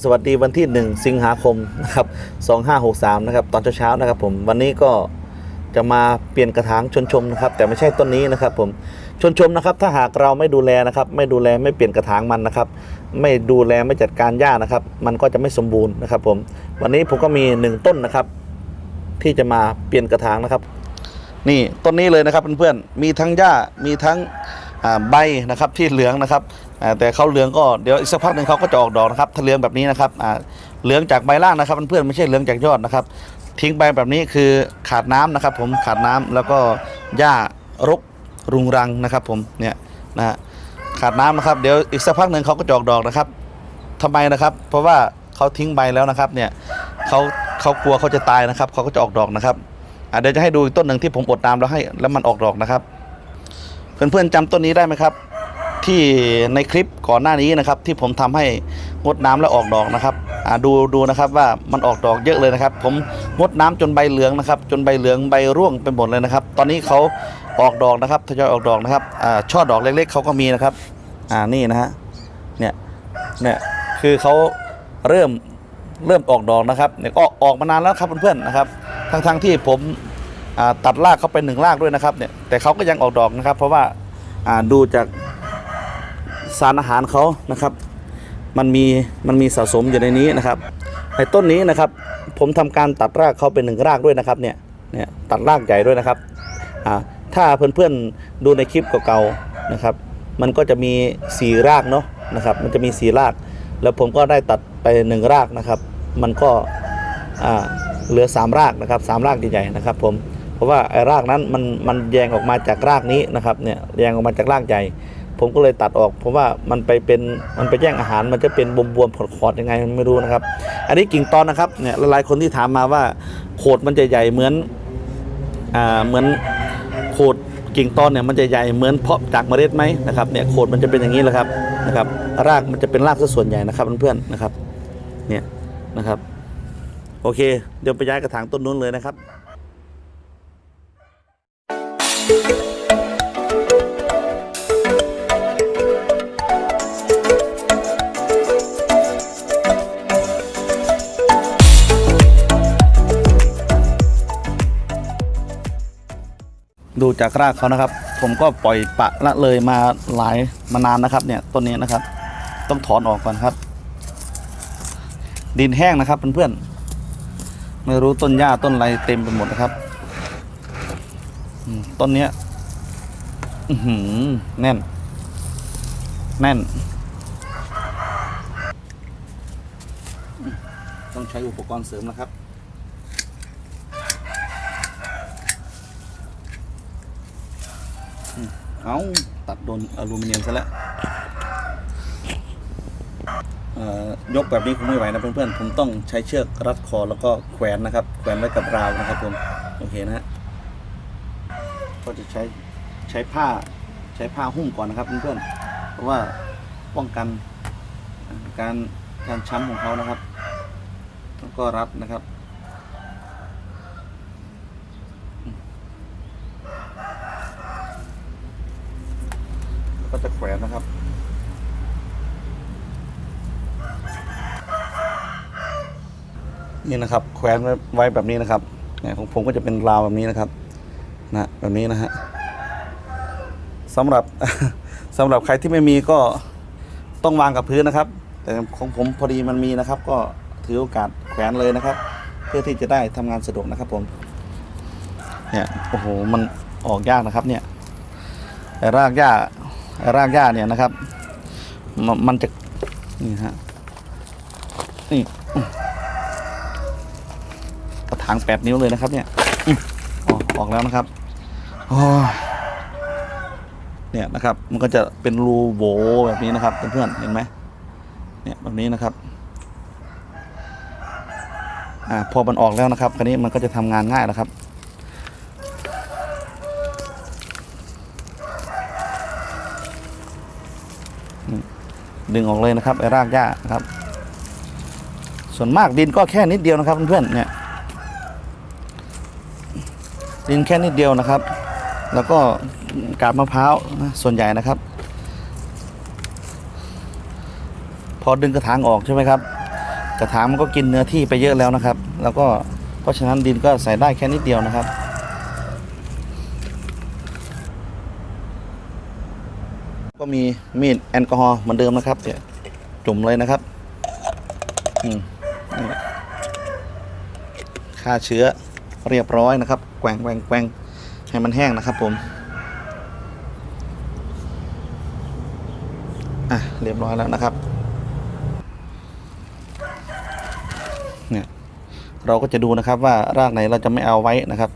สวัสดีวันที่ 1 สิงหาคมนะครับ2563นะครับตอนเช้าๆนะครับผมวันนี้ก็จะมาเปลี่ยนกระถางชนชมนะครับแต่ไม่ใช่ต้นนี้นะครับผมชนชมนะครับถ้าหากเราไม่ดูแลนะครับไม่ดูแลไม่เปลี่ยนกระถางมันนะครับไม่ดูแลไม่จัดการหญ้านะครับมันก็จะไม่สมบูรณ์นะครับผมวันนี้ผมก็มี 1 ต้นนะครับ ที่จะมาเปลี่ยนกระถางนะครับ นี่ต้นนี้เลยนะครับเพื่อนๆมีทั้งหญ้ามีทั้งใบนะครับที่เหลืองนะครับ แต่เขาเหลืองก็เดี๋ยวอีกสักพักหนึ่งเขาก็จะออกดอกนะครับถ้าเหลืองแบบนี้นะครับเหลืองจากใบล่างนะครับเพื่อนๆไม่ใช่เหลืองจากยอดนะครับ ทิ้งไปแบบนี้คือขาดน้ำนะครับ ผมขาดน้ำแล้วก็หญ้ารกรุงรังนะครับผมเนี่ยนะขาดน้ำนะครับเดี๋ยวอีกสักพักหนึ่งเขาก็จะออกดอกนะครับทำไมนะครับ เพราะว่าเขาทิ้งใบแล้วนะครับเนี่ยเขาเขากลัวเขาจะตายนะครับเขาก็จะออกดอกนะครับเดี๋ยวจะให้ดูต้นหนึ่งที่ผมอดน้ำแล้วให้แล้วมันออกดอกนะครับ เพื่อนๆจำต้นนี้ได้ไหมครับ ที่ในคลิปก่อนหน้านี้นะครับ ที่ผมทำให้งดน้ำแล้วออกดอกนะครับดูดูนะครับว่ามันออกดอกเยอะเลยนะครับ ผมงดน้ำจนใบเหลืองนะครับ จนใบเหลืองใบร่วงไปหมดเลยนะครับ ตอนนี้เขาออกดอกนะครับทยอยออกดอกนะครับอช่อดอกเล็กๆเขาก็มีนะครับอ่านี่นะฮะเนี่ยเนี่ยคือเขาเริ่มเริ่มออกดอกนะครับเนี่ยก็ออกมานานแล้วครับเพื่อนๆนะครับ ทั้งๆที่ผมตัดรากเขาไปหนึ่งรากด้วยนะครับเนี่ยแต่เขาก็ยังออกดอกนะครับ เพราะว่าดูจาก สารอาหารเขานะครับ มันมีมันมีสะสมอยู่ในนี้นะครับ ในต้นนี้นะครับ ผมทำการตัดรากเขาเป็นหนึ่งรากด้วยนะครับเนี่ยเนี่ยตัดรากใหญ่ด้วยนะครับอ่าถ้าเพื่อนๆดูในคลิปเก่าๆนะครับ มันก็จะมีสี่รากเนาะนะครับ มันจะมีสี่ราก แล้วผมก็ได้ตัดไปหนึ่งรากนะครับ มันก็อ่าเหลือสามรากนะครับสามรากใหญ่ๆนะครับ ผมเพราะว่าไอ้รากนั้นมันมันแยงออกมาจากรากนี้นะครับเนี่ยแยงออกมาจากรากใหญ่ ผมก็เลยตัดออก เพราะว่ามันไปเป็นมันไปแย่งอาหารมันจะเป็นบวมๆขอดๆยังไงไม่รู้นะครับ อันนี้กิ่งตอนนะครับเนี่ยหลายคนที่ถามมาว่าโขดมันจะใหญ่เหมือนอ่าเหมือนโขดกิ่งตอนเนี่ยมันจะใหญ่เหมือนเพาะจากเมล็ดไหมนะครับเนี่ยโขดมันจะเป็นอย่างนี้แหละครับนะครับ รากมันจะเป็นรากซะส่วนใหญ่นะครับเพื่อนๆนะครับเนี่ยนะครับ โอเค เดี๋ยวไปย้ายกระถางต้นนู้นเลยนะครับ ดูจากรากเขานะครับ ผมก็ปล่อยปะละเลยมาหลายมานานนะครับเนี่ยต้นนี้นะครับ ต้องถอนออกก่อนครับ ดินแห้งนะครับเพื่อนๆไม่รู้ต้นหญ้าต้นอะไรเต็มไปหมดนะครับต้นเนี้ยอื้อหือแน่น แน่น ต้องใช้อุปกรณ์เสริมนะครับ เอาตัดโดนอลูมิเนียมซะแล้วยกแบบนี้คงไม่ไหวนะเพื่อนๆ ผมต้องใช้เชือกรัดคอแล้วก็แขวนนะครับ แขวนไว้กับราวนะครับผม โอเคนะฮะ ก็จะใช้ใช้ผ้าใช้ผ้าหุ้มก่อนนะครับเพื่อนๆ เพราะว่าป้องกันการการช้ำของเขานะครับ แล้วก็รัดนะครับ ก็จะแขวนนะครับ นี่นะครับแขวนไว้แบบนี้นะครับเนี่ยของผมก็จะเป็นราวแบบนี้นะครับนะแบบนี้นะฮะสำหรับสำหรับใครที่ไม่มีก็ต้องวางกับพื้นนะครับ แต่ของผมพอดีมันมีนะครับ ก็ถือโอกาสแขวนเลยนะครับ เพื่อที่จะได้ทำงานสะดวกนะครับผมเนี่ยโอ้โหมันออกยากนะครับเนี่ยแต่รากหญ้ารากหญ้าเนี่ยนะครับม,มันจะนี่ฮะนี่ กระถางแปดนิ้วเลยนะครับ เนี่ยออกออกแล้วนะครับเนี่ยนะครับ มันก็จะเป็นรูโบแบบนี้นะครับเพื่อนๆเห็นไหมเนี่ยแบบนี้นะครับอ่าพอมันออกแล้วนะครับ คราวนี้มันก็จะทำงานง่ายแล้วครับดึงออกเลยนะครับไอ้รากหญ้านะครับ ส่วนมากดินก็แค่นิดเดียวนะครับเพื่อนๆเนี่ย ดินแค่นิดเดียวนะครับ แล้วก็กาบมะพร้าวส่วนใหญ่นะครับ พอดึงกระถางออกใช่ไหมครับ กระถางมันก็กินเนื้อที่ไปเยอะแล้วนะครับ แล้วก็เพราะฉะนั้นดินก็ใส่ได้แค่นิดเดียวนะครับก็มีมีดแอลกอฮอล์เหมือนเดิมนะครับเดี๋ยจุ่มเลยนะครับอืมฆ่าเชื้อ เรียบร้อยนะครับแกว่งแกว่งแกว่งให้มันแห้งนะครับผมอะเรียบร้อยแล้วนะครับเนี่ยเราก็จะดูนะครับว่ารากไหนเราจะไม่เอาไว้นะครับ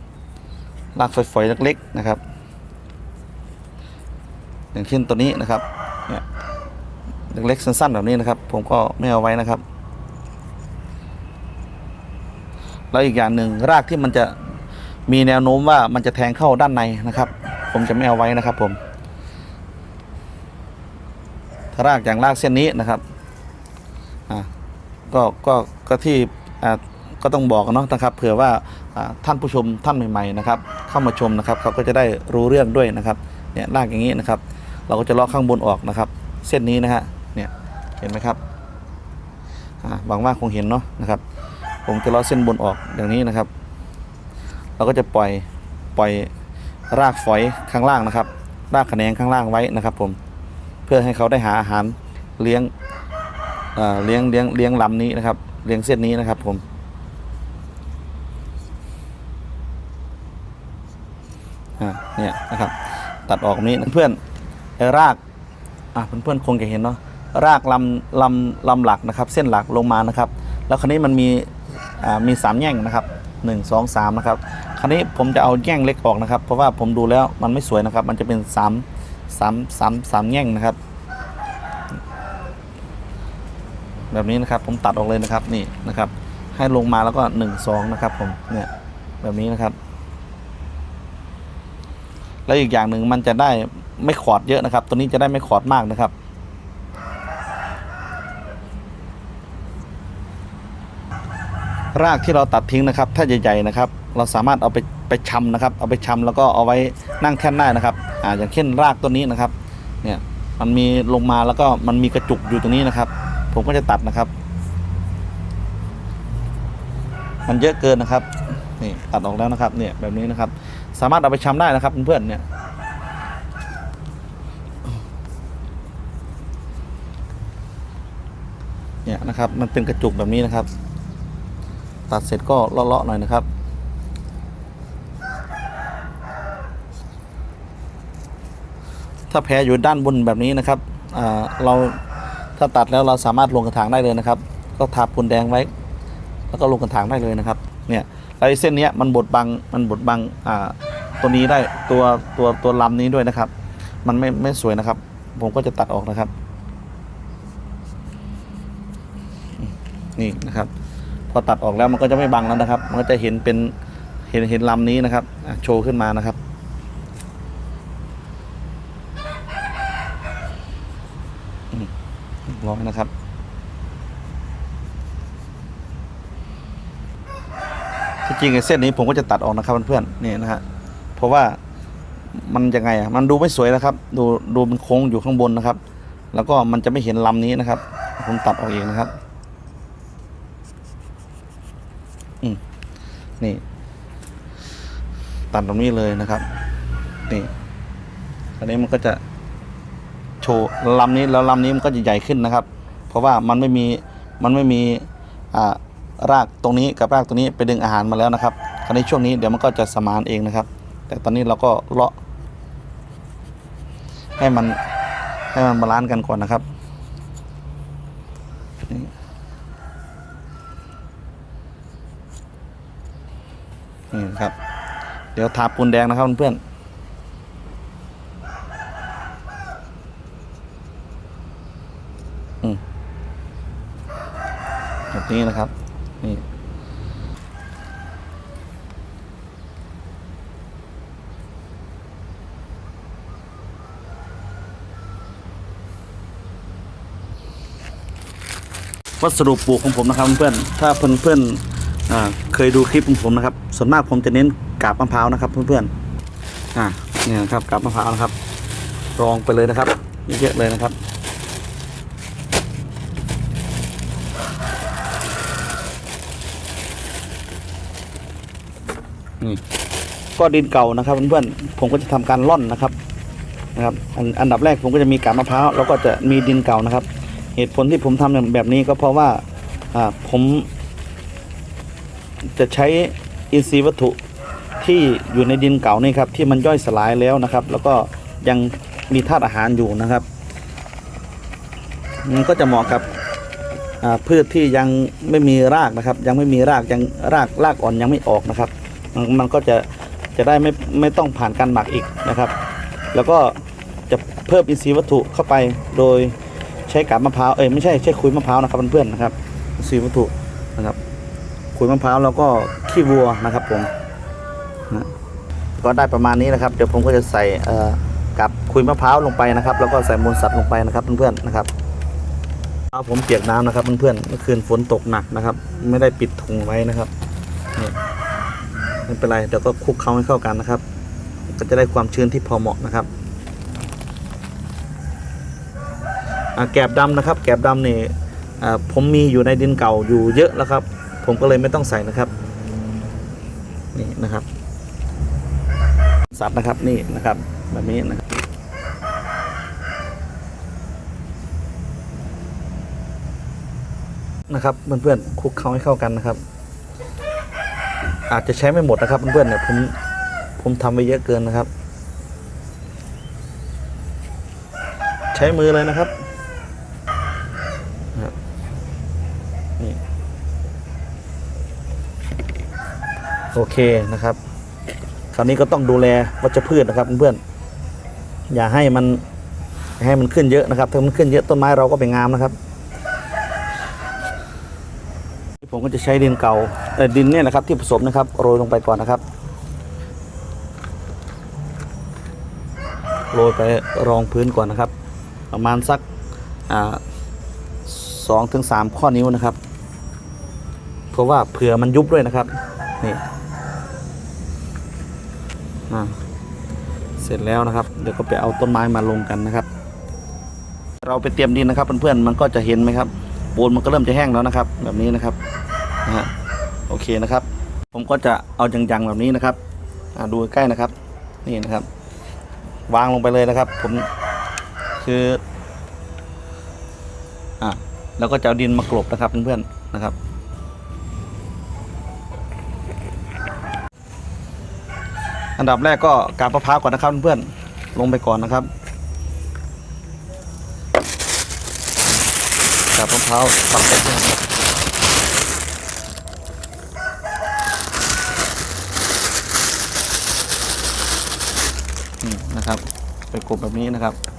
รากฝอยๆเล็กๆนะครับ อย่างเช่นตัวนี้นะครับเนี่ยเล็กๆสั้นๆแบบนี้นะครับ ผมก็ไม่เอาไว้นะครับ แล้วอีกอย่างหนึ่งรากที่มันจะมีแนวโน้มว่ามันจะแทงเข้าด้านในนะครับ ผมจะไม่เอาไว้นะครับ ผมถ้ารากอย่างรากเส้นนี้นะครับอ่าก็ก็ก็ที่อ่าก็ต้องบอกเนาะนะครับ เผื่อว่าท่านผู้ชมท่านใหม่ๆนะครับ เข้ามาชมนะครับเขาก็จะได้รู้เรื่องด้วยนะครับเนี่ยรากอย่างนี้นะครับ เราก็จะลาะข้างบนออกนะครับ เส้นนี้นะฮะเนี่ยเห็นไหมครับอ่าหวังว่าคงเห็นเนาะนะครับ ผมจะลาะเส้นบนออกอย่างนี้นะครับ เราก็จะปล่อยปล่อยรากฝอยข้างล่างนะครับ รากแขนงข้างล่างไว้นะครับ ผมเพื่อให้เขาได้หาอาหารเลี้ยงเลี้ยงเลี้ยงเลี้ยงลำนี้นะครับ เลี้ยงเส้นนี้นะครับผมอ่าเนี่ยนะครับ ตัดออกแบบนี้เพื่อนไอ้รากอะเพื่อนๆคงจะเห็นเนาะรากลำลำลำหลักนะครับ เส้นหลักลงมานะครับ แล้วคราวนี้มันมี มีสามแง่งนะครับหนึ่งสองสามนะครับ คราวนี้ผมจะเอาแง่งเล็กออกนะครับ เพราะว่าผมดูแล้วมันไม่สวยนะครับ มันจะเป็นสามสามสามสามแง่งนะครับ แบบนี้นะครับผมตัดออกเลยนะครับนี่นะครับ ให้ลงมาแล้วก็หนึ่งสองนะครับผมเนี่ยแบบนี้นะครับ แล้วอีกอย่างหนึ่งมันจะได้ไม่ขอดเยอะนะครับ ตัวนี้จะได้ไม่ขอดมากนะครับ รากที่เราตัดทิ้งนะครับถ้าใหญ่ๆนะครับ เราสามารถเอาไปไปชำนะครับ เอาไปชำแล้วก็เอาไว้นั่งแท่นได้นะครับอ่าอย่างเช่นรากต้นนี้นะครับ เนี่ยมันมีลงมาแล้วก็มันมีกระจุกอยู่ตรงนี้นะครับ ผมก็จะตัดนะครับ มันเยอะเกินนะครับนี่ตัดออกแล้วนะครับเนี่ยแบบนี้นะครับ สามารถเอาไปชำได้นะครับเพื่อนๆเนี่ยเนี่ยนะครับ มันเป็นกระจุกแบบนี้นะครับ ตัดเสร็จก็เลาะๆหน่อยนะครับ ถ้าแผลอยู่ด้านบนแบบนี้นะครับอ่าเราถ้าตัดแล้วเราสามารถลงกระถางได้เลยนะครับ ก็ทาปูนแดงไว้ แล้วก็ลงกระถางได้เลยนะครับ เนี่ยล้วไอ้เส้นนี้มันบดบังมันบดบังอ่าตัวนี้ได้ตัวตัวตัวลำนี้ด้วยนะครับ มันไม่ไม่สวยนะครับ ผมก็จะตัดออกนะครับ นี่นะครับ อตัดออกแล้วมันก็จะไม่บังแล้วนะครับ มันก็จะเห็นเป็นเห็นเห็นลำนี้นะครับโชว์ขึ้นมานะครับอืมเรียบร้อยนะครับ ที่จริงไอ้เส้นนี้ผมก็จะตัดออกนะครับเพื่อนๆนี่นะฮะเพราะว่ามันยังไงอะมันดูไม่สวยนะครับ ดูดูมันโค้งอยู่ข้างบนนะครับ แล้วก็มันจะไม่เห็นลำนี้นะครับ ผมตัดออกเองนะครับ อืม นี่ ตัดตรงนี้เลยนะครับ นี่อันนี้มันก็จะโชว์ลำนี้แล้วลำนี้มันก็จะใหญ่ขึ้นนะครับ เพราะว่ามันไม่มีมันไม่มีอ่ารากตรงนี้กับรากตรงนี้ไปดึงอาหารมาแล้วนะครับคราวนี้ช่วงนี้เดี๋ยวมันก็จะสมานเองนะครับ แต่ตอนนี้เราก็เลาะ ให้มันให้มันบาลานซ์กันก่อนนะครับนี่นี่นะครับ เดี๋ยวทาปูนแดงนะครับเพื่อนอืมแบบนี้นะครับ นี่วัสดุปลูกของผมนะครับเพื่อนถ้าเพื่อนเพื่อนๆอ่าเคยดูคลิปของผมนะครับ ส่วนมากผมจะเน้น กาบมะพร้าวนะครับเพื่อนๆอ่าเนี่ยครับกาบมะพร้าวนะครับ รองไปเลยนะครับเยอะเลยนะครับนี่ก็ดินเก่านะครับเพื่อนๆผมก็จะทำการล่อนนะครับนะครับอันอันดับแรกผมก็จะมีกาบมะพร้าวแล้วก็จะมีดินเก่านะครับ เหตุผลที่ผมทำแบบนี้ก็เพราะว่าผมจะใช้อินทรีย์วัตถุ ที่อยู่ในดินเก่านี่ครับที่มันย่อยสลายแล้วนะครับ แล้วก็ยังมีธาตุอาหารอยู่นะครับ มันก็จะเหมาะกับพืชที่ยังไม่มีรากนะครับ ยังไม่มีรากยังรากรากอ่อนยังไม่ออกนะครับ มันมันก็จะจะได้ไม่ไม่ต้องผ่านการหมักอีกนะครับ แล้วก็จะเพิ่มอินทรีย์วัตถุเข้าไปโดยใช้กาบมะพร้าวเอ้ยไม่ใช่ใช้คุยมะพร้าวนะครับเพื่อนๆนะครับอินทรีย์วัตถุนะครับขุยมะพร้าวแล้วก็ขี้วัวนะครับผม ก็ได้ประมาณนี้นะครับ เดี๋ยวผมก็จะใส่กับขุยมะพร้าวลงไปนะครับ แล้วก็ใส่มูลสัตว์ลงไปนะครับเพื่อนๆนะครับเอาผมเปียกน้ำนะครับเพื่อนๆเมื่อคืนฝนตกหนักนะครับ ไม่ได้ปิดถุงไว้นะครับนี่ไม่เป็นไรเดี๋ยวก็คลุกเคล้าให้เข้ากันนะครับ ก็จะได้ความชื้นที่พอเหมาะนะครับแกบดำนะครับ แกบดำนี่ผมมีอยู่ในดินเก่าอยู่เยอะแล้วครับ ผมก็เลยไม่ต้องใส่นะครับ นี่นะครับ สัตว์นะครับนี่นะครับแบบนี้นะครับนะครับเพื่อนๆคลุกเคล้าให้เข้ากันนะครับ อาจจะใช้ไม่หมดนะครับเพื่อนๆเนี่ยผมผมทำไปเยอะเกินนะครับ ใช้มือเลยนะครับนี่โอเคนะครับ คราวนี้ก็ต้องดูแลวัชพืชนะครับเพื่อนๆอย่าให้มันให้มันขึ้นเยอะนะครับ ถ้ามันขึ้นเยอะต้นไม้เราก็ไปงามนะครับ ผมก็จะใช้ดินเก่าเอ่ดินเนี่ยนะครับ ที่ผสมนะครับโรยลงไปก่อนนะครับโรยไปรองพื้นก่อนนะครับ ประมาณสักสองถึงสามข้อนิ้วนะครับ เพราะว่าเผื่อมันยุบด้วยนะครับนี่ เสร็จแล้วนะครับ เดี๋ยวก็ไปเอาต้นไม้มาลงกันนะครับ เราไปเตรียมดินนะครับเพื่อนๆมันก็จะเห็นไหมครับปูนมันก็เริ่มจะแห้งแล้วนะครับ แบบนี้นะครับนะฮะโอเคนะครับ ผมก็จะเอาจังๆแบบนี้นะครับอ่าดูใกล้นะครับ นี่นะครับ วางลงไปเลยนะครับ ผมคืออ่าแล้วก็จะเอาดินมากลบนะครับเพื่อนๆนะครับ อันดับแรกก็กาบมะพร้าวก่อนนะครับเพื่อนๆลงไปก่อนนะครับกาบมะพร้าวปักไปก่อนนี่นะครับไปกลบแบบนี้นะครับ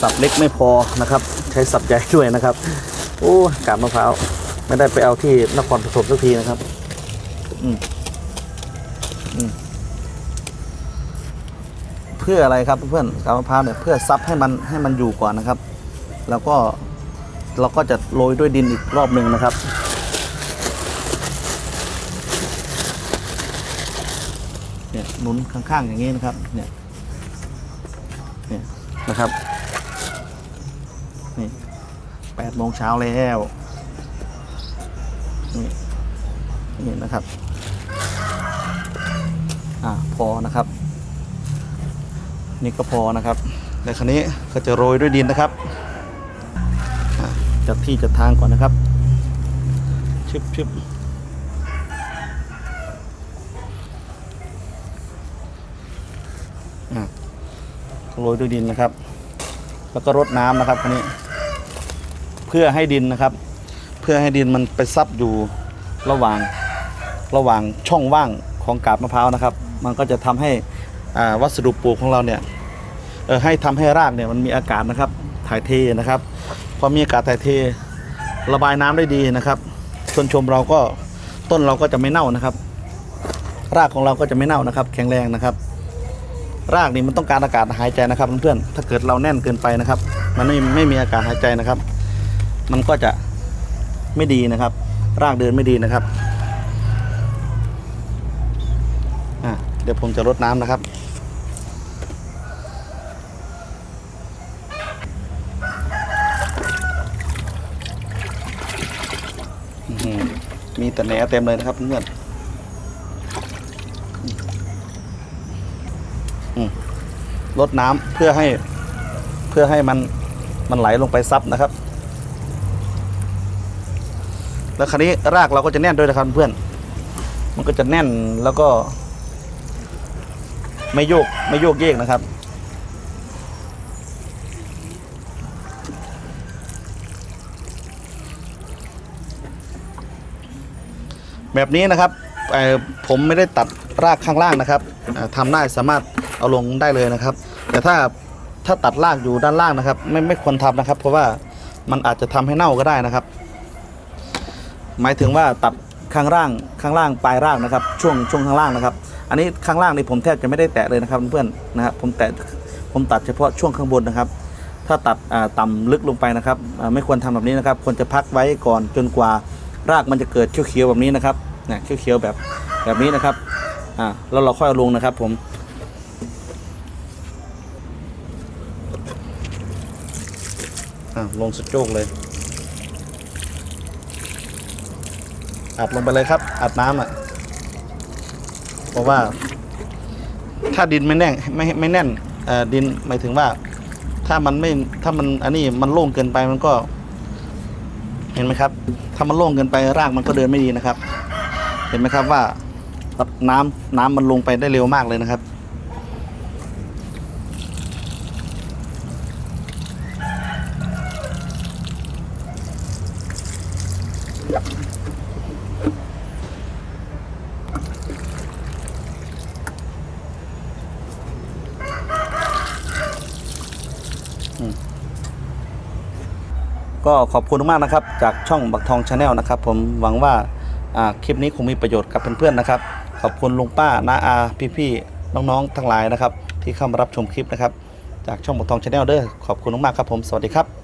สับเล็กไม่พอนะครับ ใช้สับใหญ่ด้วยนะครับ โอ้กาบมะพร้าวไม่ได้ไปเอาที่นครปฐมสักทีนะครับ อืมอืมเพื่ออะไรครับเพื่อนกาบมะพร้าวเนี่ยเพื่อซับให้มันให้มันอยู่ก่อนนะครับ แล้วก็เราก็จะโรยด้วยดินอีกรอบหนึ่งนะครับเนี่ยหนุนข้างๆอย่างนี้นะครับเนี่ยเนี่ยนะครับ นี่แปดโมงเช้าแล้วนี่นี่นะครับ อ่าพอนะครับ นี่ก็พอนะครับแล้วคราวนี้ก็จะโรยด้วยดินนะครับอ่าจัดที่จัดทางก่อนนะครับชึบชึบอ่าโรยด้วยดินนะครับ แล้วก็รดน้ำนะครับคราวนี้ เพื่อให้ดินนะครับ เพื่อให้ดินมันไปซับอยู่ระหว่างระหว่างช่องว่างของกาบมะพร้าวนะครับ มันก็จะทำให้วัสดุปลูกของเราเนี่ยให้ทำให้รากเนี่ยมันมีอากาศนะครับถ่ายเทนะครับพอมีอากาศถ่ายเทระบายน้ำได้ดีนะครับชนชมเราก็ต้นเราก็จะไม่เน่านะครับ รากของเราก็จะไม่เน่านะครับ แข็งแรงนะครับ รากนี่มันต้องการอากาศหายใจนะครับเพื่อนๆถ้าเกิดเราแน่นเกินไปนะครับ มันไม่ไม่มีอากาศหายใจนะครับ มันก็จะไม่ดีนะครับ รากเดินไม่ดีนะครับเดี๋ยวผมจะลดน้ำนะครับ มีแต่แหนเต็มเลยนะครับเพื่อนลดน้ำเพื่อให้เพื่อให้มันมันไหลลงไปซับนะครับ แล้วคราวนี้รากเราก็จะแน่นด้วยนะครับเพื่อน มันก็จะแน่นแล้วก็ ไม่โยกไม่โยกเยกนะครับแบบนี้นะครับผมไม่ได้ตัดรากข้างล่างนะครับเอ่อทำได้สามารถเอาลงได้เลยนะครับ แต่ถ้าถ้าตัดรากอยู่ด้านล่างนะครับ ไม่ไม่ควรทำนะครับ เพราะว่ามันอาจจะทำให้เน่าก็ได้นะครับ หมายถึงว่าตัดข้างล่างข้างล่างปลายรากนะครับ ช่วงช่วงข้างล่างนะครับ อันนี้ข้างล่างนี่ผมแทบจะไม่ได้แตะเลยนะครับเพื่อนๆนะครับผมแตะผมตัดเฉพาะช่วงข้างบนนะครับ ถ้าตัดอ่าต่ำลึกลงไปนะครับไม่ควรทำแบบนี้นะครับ ควรจะพักไว้ก่อนจนกว่ารากมันจะเกิดเขียวๆแบบนี้นะครับเนี่ยเขียวๆแบบแบบนี้นะครับอ่าแล้วเราค่อยเอาลงนะครับ ผมอ่าลงสะโจกเลย อัดลงไปเลยครับ อัดน้ำอะ เพราะว่า ถ้าดินไม่แน่นไม่ไม่แน่นดินหมายถึงว่า ถ้ามันไม่ถ้ามันอันนี้มันโล่งเกินไปมันก็ เห็นไหมครับ ถ้ามันโล่งเกินไปรากมันก็เดินไม่ดีนะครับ เห็นไหมครับว่า น้ำน้ำมันลงไปได้เร็วมากเลยนะครับ ก็ขอบคุณมากนะครับ จากช่องบักทองชาแนลนะครับ ผมหวังว่าคลิปนี้คงมีประโยชน์กับเพื่อนๆนะครับ ขอบคุณลุงป้าน้าอาพี่ๆน้องๆทั้งหลายนะครับ ที่เข้ามารับชมคลิปนะครับ จากช่องบักทองชาแนลเด้อขอบคุณมากครับผมสวัสดีครับ